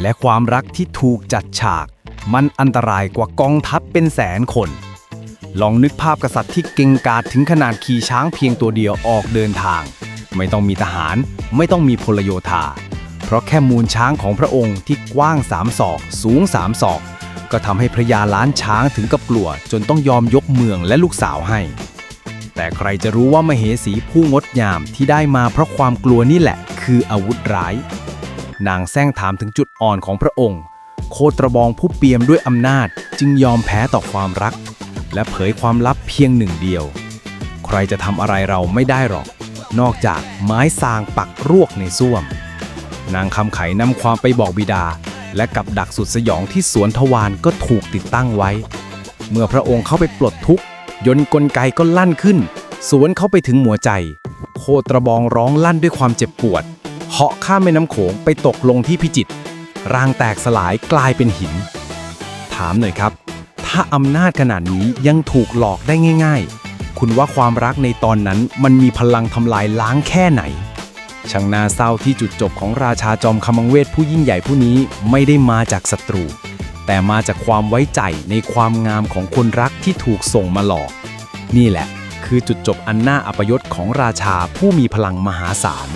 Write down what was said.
และความรักที่ถูกจัดฉาก มันอันตรายกว่ากองทัพเป็นแสนคน ลองนึกภาพกษัตริย์ที่เก่งกาจถึงขนาดขี่ช้างเพียงตัวเดียวออกเดินทาง ไม่ต้องมีทหาร ไม่ต้องมีพลโยธา เพราะแค่มูลช้างของพระองค์ที่กว้างสามศอก สูงสามศอก ก็ทำให้พระยาล้านช้างถึงกับกลัว จนต้องยอมยกเมืองและลูกสาวให้ แต่ใครจะรู้ว่ามเหสีผู้งดงามที่ได้มาเพราะความกลัวนี่แหละ คืออาวุธร้าย นางแซงถามถึงจุดอ่อนของพระองค์ โคตรบองผู้เปี่ยมด้วยอำนาจจึงยอมแพ้ต่อความรัก และเผยความลับเพียงหนึ่งเดียว ใครจะทำอะไรเราไม่ได้หรอก นอกจากไม้สางปักรวกในส้วม นางคำไขนำความไปบอกบิดา และกับดักสุดสยองที่สวนทวารก็ถูกติดตั้งไว้ เมื่อพระองค์เข้าไปปลดทุกข์ยนต์กลไกก็ลั่นขึ้น สวนเข้าไปถึงหัวใจ โคตรบองร้องลั่นด้วยความเจ็บปวด เหาะข้ามแม่น้ำโขงไปตกลงที่พิจิตรร่างแตกสลายกลายเป็นหิน ถามหน่อยครับ ถ้าอำนาจขนาดนี้ยังถูกหลอกได้ง่าย ๆ คุณว่าความรักในตอนนั้นมันมีพลังทำลายล้างแค่ไหน ช่างน่าเศร้าที่จุดจบของราชาจอมคมังเวทผู้ยิ่งใหญ่ผู้นี้ไม่ได้มาจากศัตรู แต่มาจากความไว้ใจในความงามของคนรักที่ถูกส่งมาหลอก นี่แหละ คือจุดจบอันน่าอัปยศของราชาผู้มีพลังมหาศาล